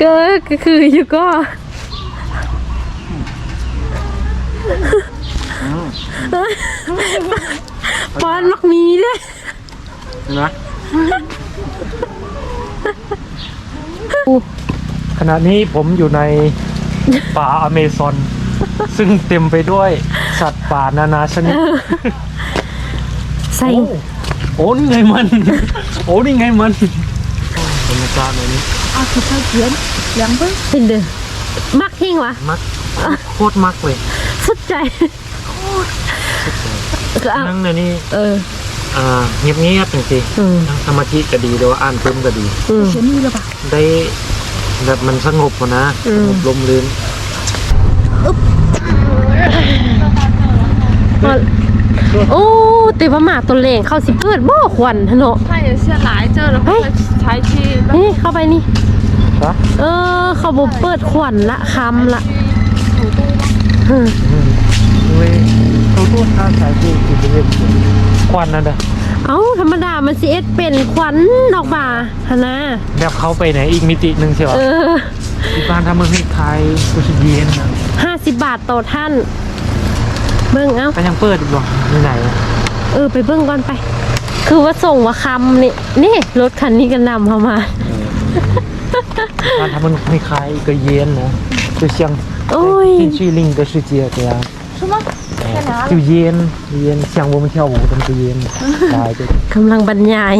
ก็ก็คืออยู่ก็ป้อนมักมีด้วยเห็นไหมอู้ขณะนี้ผมอยู่ในป่าอเมซอน ซึ่งเต็มไปด้วยสัตว์ป่านานาชนิดใส่โอ้โอ้นี่ไงมัน โอ้นี่ไงมัน ในกาเลยนี่อ้าวคือใส่เขียนแหลงเบิ้งป็นเดือมักทิ้งวะมักโคตรมักเลยสุดใจสุดใจนั่งในนี่เอออ่าเงียบเงียบจริงๆนั่งสมาธิก็ดีแล้ว่าอ่านเพิ่มก็ดีเขียนนี่หรือเปล่าได้แบบมันสงบกว่านะสงบลมลื่นโอ้ แต่ว่าหมาตัวเลงเข้าสิเปิดบ่ขวัญเนาะ 他也是来这了，哎才去 นี่เข้าไปนี่ ปะ เออ เขาบ่เปิดขวัญละคำละอืม อืมเว้ยเขาพูดท่าสายที่กินเรียกควันนั่นเด้อ เอ้าธรรมดามันสิเอ็ดเป็นขวัญดอกบ่าหนนะ แบบเขาไปไหนอีกมิติหนึ่งใช่ปะ เออ ที่บ้านทำมือให้ไทยกุชเย็นนะ ห้าสิบบาทต่อท่าน เบิ่งเอ้า ก็ยังเปิดอีกบ่ที่ไหนอะ เออ ไปเบิ่งก่อนไป คือว่าส่งว่าคำนี่ นี่รถคันนี้ก็นำเข้ามา บ้านทำมือให้ไทยก็เย็นนะ就像 โอ้ย 进去另一个世界这样什么？在哪里？就烟烟像我们跳舞的那个烟大就 กำลังบรรยาย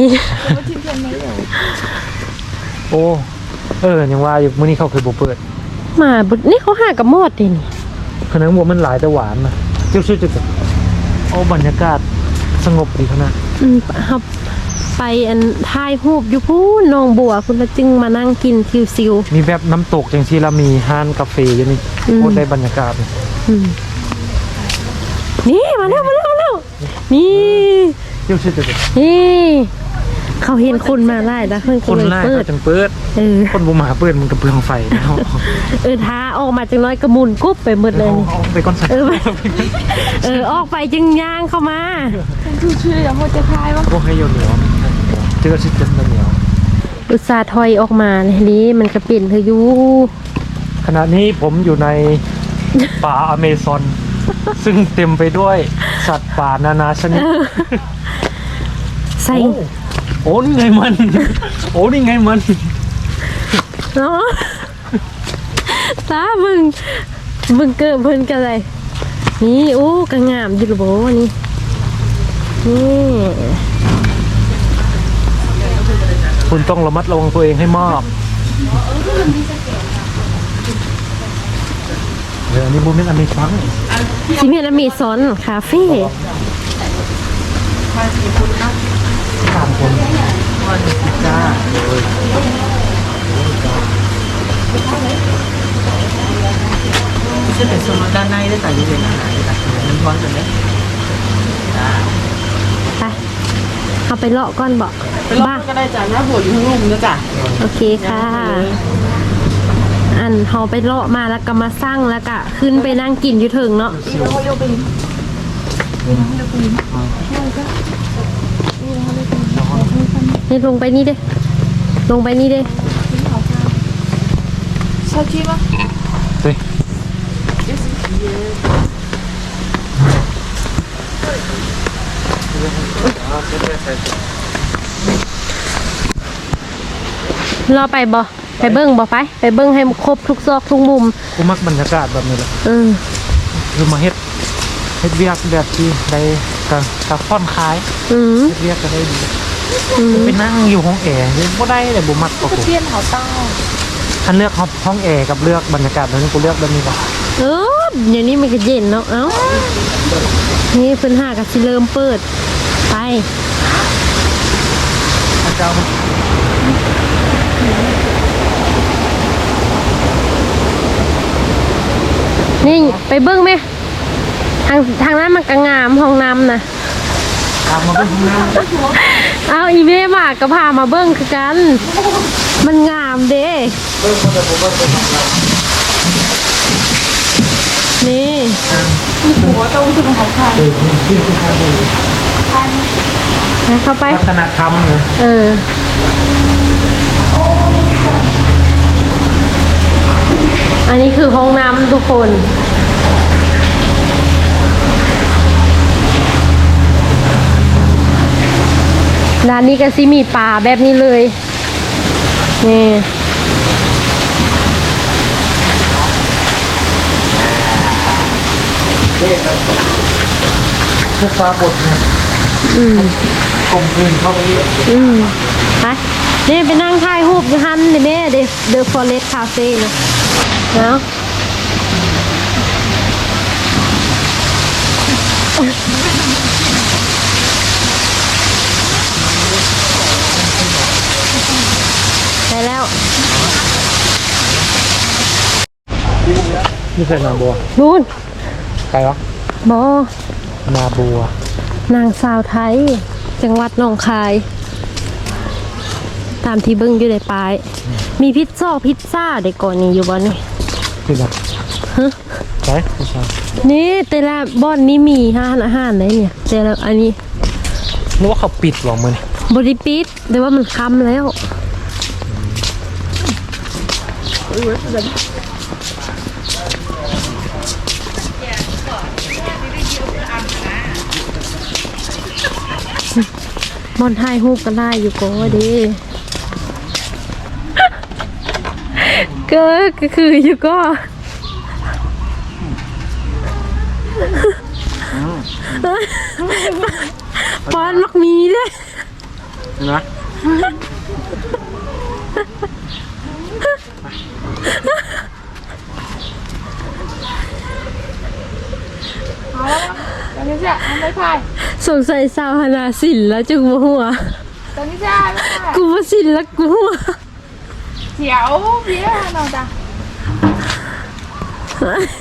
我今天没有。 โอ้เออยังว่าอยู่มื้อนี้เขาเคยบ่เปิด มาบุนี่เขาหากับมอดดินี่ ขนมวัวมันหลายแต่หวานนะเจ้าชื่อจุดโอ้บรรยากาศ สงบดีขนาดอืมครับไปอันถ่ายรูปอยู่พูนหนองบัวคุณละจึงมานั่งกินซิว มีแบบน้ำตกอย่างที่เรามีห้านกาแฟอยู่นี่อืม โคตรได้บรรยากาศเลยๆอืมนี่มาแล้วมาแล้วมาแล้วนี่เจ้าชื่อจุดนี่ เขาเห็นคนมาไล่แล้วเพิ่นคก็นเลยไล่เปิดจังเปิด เออ คนบุมาเปิดมันกระเพื่องไฟเออท้าออกมาจังน้อยกระมุนกุ๊บไปหมดเลยไปก้อนสักเออ เออ ออกไปจึงยางเข้ามาชื่ออย่างโมจะคลายวะพวกให้โยนเหนียวเจอชิดจนเหนียวอุตสาห์ถอยออกมาในนี้มันกระเปลี่ยนเธออยู่ขณะนี้ผมอยู่ในป่าอเมซอน ซึ่งเต็มไปด้วยสัตว์ป่านานาชนิดใส่ โอ้นี่ไงมัน โอ้นี่ไงมัน เนาะตามึงมึงเกิดเพิ่นกันเลยนี่โอ้กระงามอยู่หรือบ่นี่นี่คุณต้องระมัดระวังตัวเองให้มากเดี๋ยวอันนี้บูมเป็นอเมซัง ชิเมียนอเมซอนคาเฟ่ สามคนจ้าเลยไม่ใช่แต่โซนด้านในได้แต่ยัดเป็นอาหารได้ต่มันร้อนจนเนี่ยไปเอาไปเลาะก้อนบอกไปเลาะก็ได้จ้ะน้าหัวอยู่ข้างลุงนะจ้ะโอเคค่ะ อันเขาไปเลาะมาแล้วก็มาสร้างแล้วก็ขึ้นไปนั่งกินอยู่ถึงเนาะ นี่ลงไปนี่เด้ ลงไปนี่เด้ชอบชีปะสิรอไปบ่ไปเบิ้งบ่ไปไปเบิ้งให้ครบทุกซอกทุกมุมกูมักบรรยากาศแบบนี้แหละออคือมาเฮ็ดเฮ็ดเวียกแบบที่ได้กับกับค่อนคล้ายเฮ็ดเวียกก็ได้ดี ไปนั่งอยู่ห้องแอร์บ่ได้แต่บุมักกว่กูเทียนเขาต้อาอันเลือกห้องแอร์กับเลือกบรรยากาศแบบนี่กูเลือกแบบนี้ก่อนเอออย่างนี้มันก็เย็นเนาะเอ้านี่เพิ่นห้ากับสิเริ่มเปิด ไปอนี่ไปเบิ้งไหมทางทางนั้นมันก็งามห้องน้ำนะ เอาอีเม่มากก็พามาเบิ้งคือกัน มันงามเด้นี่หัวตรงถึงของใครนะเข้าไปวัฒนธรรมเอออันนี้คือห้องน้ำทุกคน ด้านนี้ก็สิมีป่าแบบนี้เลย นี่พวกฟ้าบดเนี่ยอืมกลมกลืนเข้าไปเรื่อยอืมไปนี่ไปนั่งถ่ายรูปอยู่ฮันนี่แม่เดเดอะฟอเรสต์คาเฟ่นะเนาะไปแล้ว นี่เป็นนาบัวนู่นใครวะบอนาบัว นางสาวไทย จังหวัดหนองคาย ตามที่เบิ้งอยู่ในปลาย มีพิซซ่าพิซซ่าเด็กก่อนนี้อยู่บ่นี่คือแบบใช่ไม่ใช่นี่แต่ละบ่อนนี้มีห้านอาหารเลยเนี่ยแต่ละอันนี้นึกว่าเขาปิดหรอมันบริปิดแต่ว่ามันค้ำแล้ว บอลไทยฮูกก็ได้อยู่ก็ดีก็ก็คืออยู่ก็ปอนมักมีเลยเห็นไหมเอาแล้วตอนนี้จะทำไม่ถ่าย สงสัยสาวหนาสินแล้วจุกหัวตอนนี้จะไม่ถ่ายกูว่าสินแล้วกูหัวเสียวเพี้ยนอนจ้ะ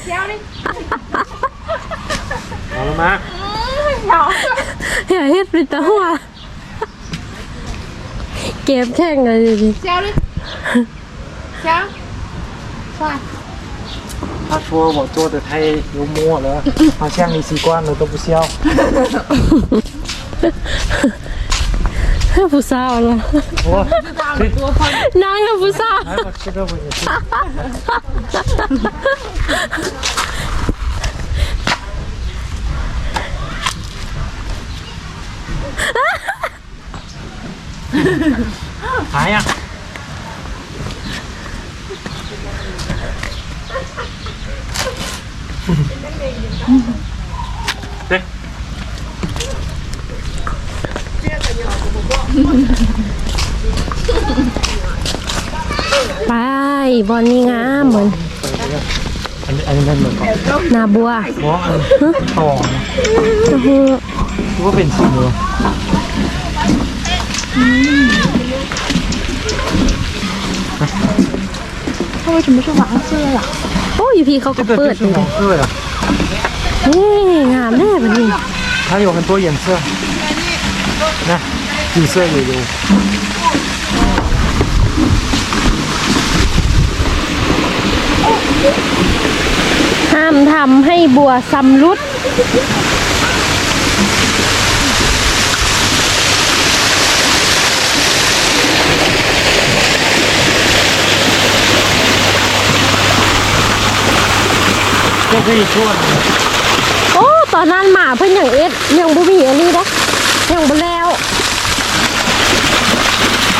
เสียวนี่เอาแล้วมาเสียวอย่าเฮ็ดเป็นตาหัวเก็บแข่งเลยดิเสียวนี่เสียวไป ถ้าชัวร์บอกโจแต่ไทยยูมั่วแล้วมาแช่งมีซีกว้านเลยตัวผู้ เชี่ยว ผู้สาวละ โอ้ย ตัวคน นางกับผู้สาว หายหมดชื่อเรื่องมันอย่างนี้ หายอ่ะ เด็ก ไปบอลนี่งามเหมือน อันนี้อันนี้นั่นเหมือนก่อน นาบัว เพราะอันต่อนะ โอ้โห คิดว่าเป็นสีเหลือง 他为什么是黄色呀？ โอ้ยพี่เขาก็ 这个 เปิด 就 เล 是 ย 黄色呀， นี่งามแน่แบบนี้ 它有很多颜色。那紫色也有。 ห้ามทำให้บัวซำรุด ก็คือชวนโอ้ตอนนั้นหมาเพิ่งอย่างเอ็ดยังบุมีอันนี้นะยังบุแล้ว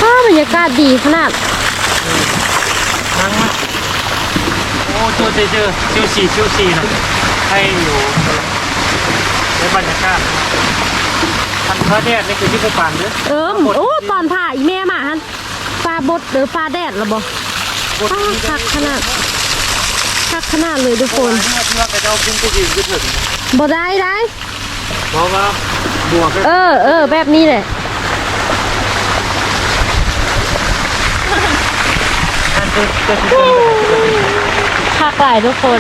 อ้าบรรยากาศดีขนาดนั่งมาโอ้เจอเจอเจอชิวสี่ชิวสี่นะให้อยู่ในบรรยากาศทันพระแดดนี่คือที่ผู้ปานเด้อเออโอ้ตอนผ่าอีแม่มาฮันปาบดหรือปลาแดดหรอบอปลาคักขนาด คักขนาดเลยทุกคนที่ว่ไปเอาขึ้นไปยืนก็ถึงบ่ได้ได้เพราะว่าบวกเออเออแบบนี้แหละคักหลายทุกคน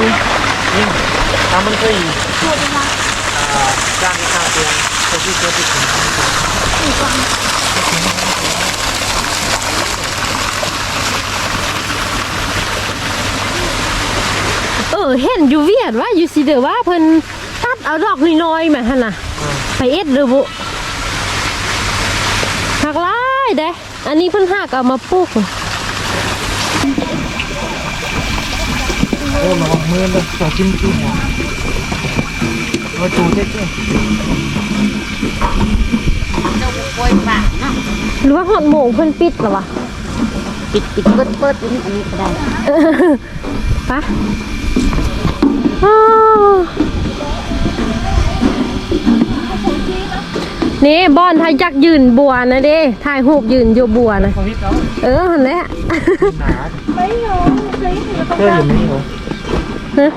ทำมันก็อีกการที่เตือนก็ที่เกิดขึ้น เออเห็นอยู่เวียดว่าอยู่สิเดอว่าเพิ่นตัดเอาดอกน้อยๆมาหั่นน่ะ ไปเอ็ดเด้อบุหักหลายเด้อันนี้เพิ่นหักเอามาปลูกอ้ระวังมือเลยต่อจิ้มจิ้มหัวเอาจูเจ๊เจ๊เราปล่อยปากเนาะหรือว่าหอดโมงเพิ่นปิดเหรอวะปิดปิดเปิดเปิดอันนี้อันนี้ก็ได้เออ ปะอ้าวนี่บอนถ้าอยากยืนบัวนะเด้ถ่ายรูปยืนอยู่บัวนะเขาฮิตแล้วเออหันแหละหนาเสื้ออยู่นี่เหรอฮะ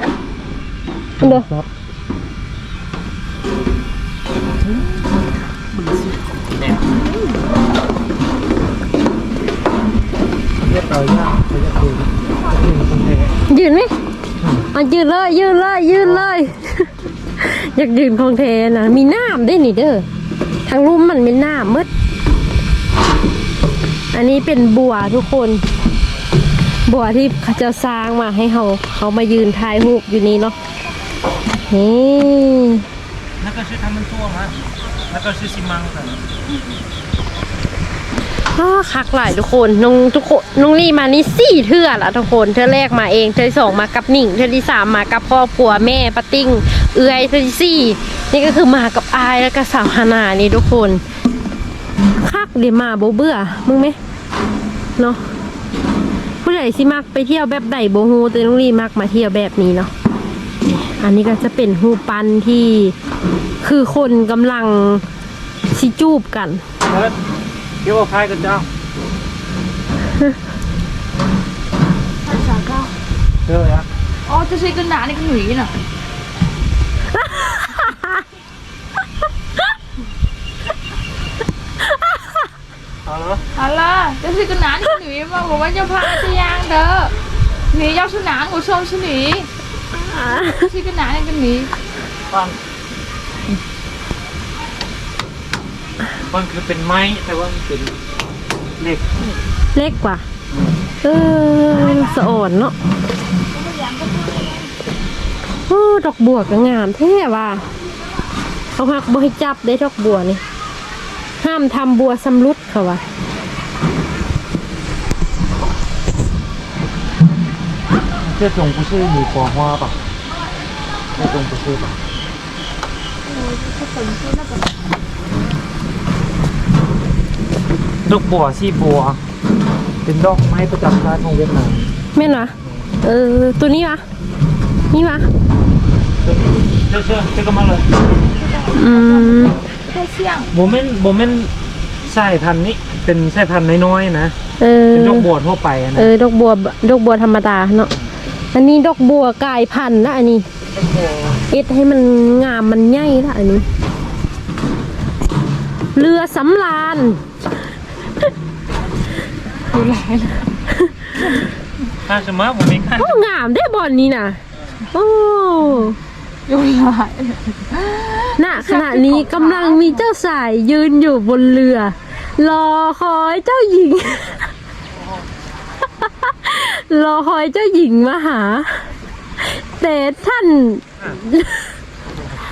เด้อครับเนี่ยเรียกต่อยาก นไหมอะยืนเลยยืนเลยยืนเลย อยากยืนของเทนะมีน้ำด้วยนี่เด้อทางลุ่มมันมีน้ำมืดอันนี้เป็นบัวทุกคน บัวที่เขาจะสร้างมาให้เขาเขามายืนถ่ายรูปอยู่นี่เนาะนี่แล้วก็ชื่อทำมันทั่วมาแล้วก็ชื่อซิมังกัน อ้อคักหลายทุกคนน้องทุกคนน้องลี่มานี่สี่เทื่อละทุกคนเทื่อแรกมาเองเทื่อที่สองมากับหนิงเทื่อที่สามมากับครอบครัวแม่ปะติ้งเอื้อยเทื่อที่สี่นี่ก็คือมากับอายแล้วก็สาวฮานานี่ทุกคนคักเดี๋ยวมาโบเบื่อมึงไหมเนาะผู้ใหญ่สิมักไปเที่ยวแบบใดโบฮูแต่น้องลี่มักมาเที่ยวแบบนี้เนาะอันนี้ก็จะเป็นฮูปันที่คือคนกำลังสิจูบกัน เฮ้ยเกี่ยวกับใครกันเจ้าภาษาเก้าเจอยังอ๋อจะใช้กระดาษในกระหนุ่ยน่ะเอาเหรออะไรจะใช้กระดาษในกระหนุ่ยมาบอกว่าจะพาจะยางเด้อหนียาวสนา มกูชมชนีใช้กระดาษในกระหนุ่ยฟังมันคือเป็นไม้แต่ว่ามันเป็นเหล็กเล็กกว่า เออสะอ่อนเนาะโอ้ดอกบัวก็งามแท้ว่ะเขาหักบ่ให้จับได้ดอกบัวนี่ ห้ามทำบัวสำรุดเขาว่ะเสื้อจงกูชื่อหมูปอ hoa ป่ะเสื้อจงกูชื่อป่ะ ดอกบัวซี่บัว เป็นดอกไม้ประจำชาติของเวียดนามแม่นวะเออ ตัวนี้วะนี่วะเชื่อเชื่อเชื่อเชื่อกันมาเลยอืมแค่เสี่ยงโมเมนโมเมนสายพันธุ์นี้เป็นสายพันธุ์น้อยๆนะเออเป็นดอกบัวทั่วไปอะเอนะอดอกบัวดอกบัวธรรมดาเนาะอันนี้ดอกบัวกลายพันธุ์นะอันนี้เอ็ดให้มันงามมันใหญ่ละอันนี้ เรือสำราญ ถ้าสมมติผมมีค่าโอ้งามได้บอลนี้นะโอ้อยู่หลายณขณะนี้กำลังมีเจ้าสายยืนอยู่บนเรือ รอคอยเจ้าหญิง รอคอยเจ้าหญิงมาหา แต่ท่าน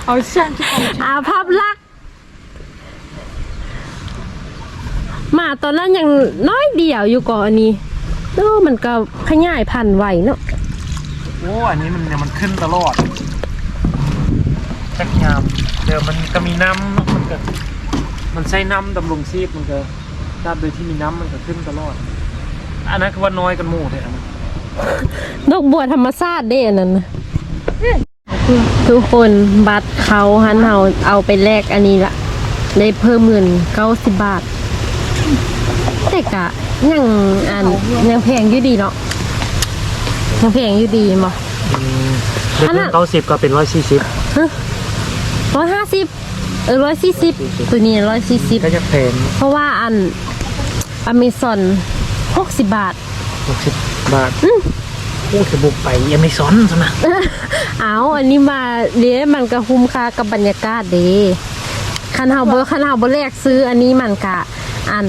เอาเสี่ยงที่เขาอาภัพรัก มาตอนนั้นยังน้อยเดียวอยู่ก่อนอันนี้โอ้มันก็ขยายพันธุ์ไหวเนาะโอ้อันนี้มันเนี่ยมันขึ้นตลอดจักยามเดี๋ยวมันก็มีน้ำเนอะมันก็มันใช้น้ำดำรงชีพมันก็ตราบโดยที่มีน้ำมันก็ขึ้นตลอด อันนั้นคือว่าน้อยกันหมู่เลยอันนั้นดอกบัวธรรมชาติเด้อันนั้นนะทุกคนบัตรเขาหันเอาเอาไปแลกอันนี้ละได้เพิ่มเงินเก้าสิบบาท แต่กะยังอันยังแพงอยู่ดีเนาะยังแพงอยู่ดีมั้เด็กอันนั้นเก้าสิบก็เป็นร้อยสี่สิบร้อยห้าสิบเออร้อยสี่สิบตัวนี้ร้อยสี่สิบก็จะแพงเพราะว่าอันอเมซอนหกสิบบาท หกสิบบาทโอ้จะบุกไปยังไม่ซ้อนซะนะเอาอันนี้มาเดี๋ยวมันก็คุ้มค่ากับบรรยากาศเดีคันเฮาบ่คันเฮาบ่แลกซื้ออันนี้มันกะ อัน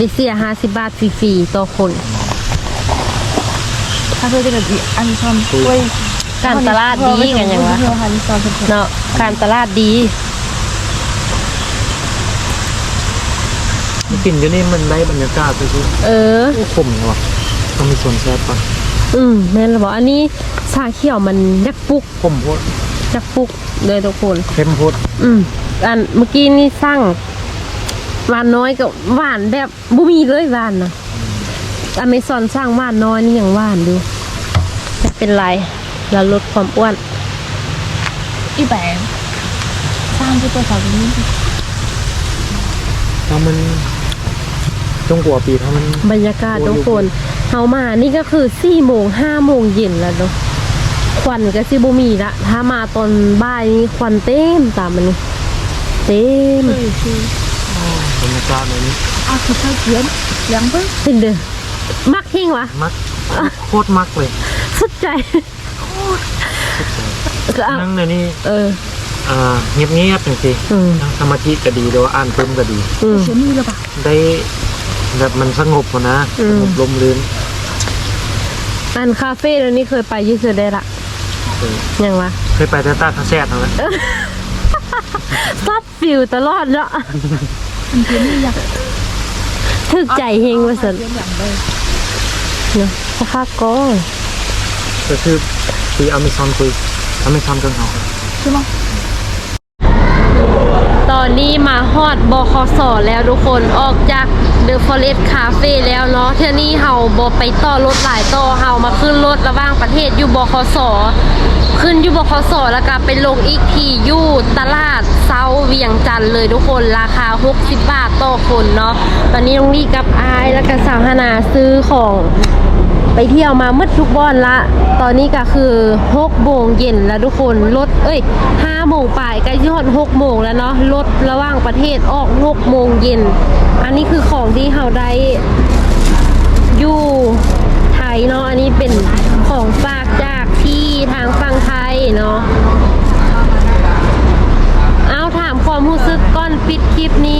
ดิเซียห้าสิบบาทฟรีๆต่อคน ถ้าเธอจะแบบอันนี้ชมกล้วยการตลาดดีกันยังวะเธอฮันซอนเป็นคนเนาะการตลาดดีมันกลิ่นอยู่นี่มันได้บรรยากาศไปสิเออโอ้ขมเลยวะต้องมีส่วนแซ่บป่ะอืมแม่นแล้วบอกอันนี้ชาเขียวมันยักปุกผมพูดยักปุกเลยทุกคนเข้มพูดอืมอันเมื่อกี้นี่สั่ง หวานน้อยกับหวานแบบบุมีเลยหวานนะอเมซอนสร้างหวานน้อยนี่ยังหวานดูไม่เป็นไรเราลดความอ้วนอีแบบสร้างที่ตัวสาวนี้ทำมันจงกลัวปีทำมันบรรยากาศทุกคนเฮามานี่ก็คือสี่โมงห้าโมงเย็นแล้วเนาะควันก็สิบุมีละถ้ามาตอนบ่ายนี่ควันเต็มตามมันเต็ม บรรยากาศในี่เอาคือใช้เขียนเขียงเบิ้งเป็นเด้อมักทิ้งวะมักโคตรมักเลยสุดใจนั่งในนี่เอออ่าเงียบเงียบจริงๆนั่สมาธิก็ดีด้วยอ่านเพิ่มก็ดีเสียนี่หรือเปล่าได้แบบมันสงบนะสงบลมลื่นอ่านคาเฟ่ตรงนี่เคยไปยี่สิบได้ละยังวะเคยไปแต่ตาคาเซ่ดเหรอซับฟิวตลอดเนาะ ถึกใจเฮงว่าสันเพี้ยนอย่าเนาะภาพก็คือที่อเมซอนคุยอเมซอนกันเขาใช่ไหมตอนนี้มาฮอดบคสแล้วทุกคนออกจากเดอะฟอเรสต์คาเฟ่แล้วเนาะที่นี่เฮาบอไปต่อรถหลายต่อเฮามาขึ้นรถระหว่างประเทศอยู่บคส ขึ้นอยู่บคสแล้วก็ไปลงอีกทีอยู่ตลาดเซาเวียงจันเลยทุกคนราคา 60 บาทต่อคนเนาะตอนนี้น้องลี่กับอายแล้วก็สาวฮานาซื้อของไปเที่ยวมามืดทุกบอนละ ตอนนี้ก็คือ6โมงเย็นแล้วทุกคนรถเอ้ย5โมงปลายใกล้ยอด6โมงแล้วเนาะรถระหว่างประเทศออก6โมงเย็น อันนี้คือของที่เราได้อยู่ไทยเนาะอันนี้เป็นของฝากจาก ที่ทางฝั่งไทยเนาะเอาถามความรู้สึกก่อนปิดคลิปนี้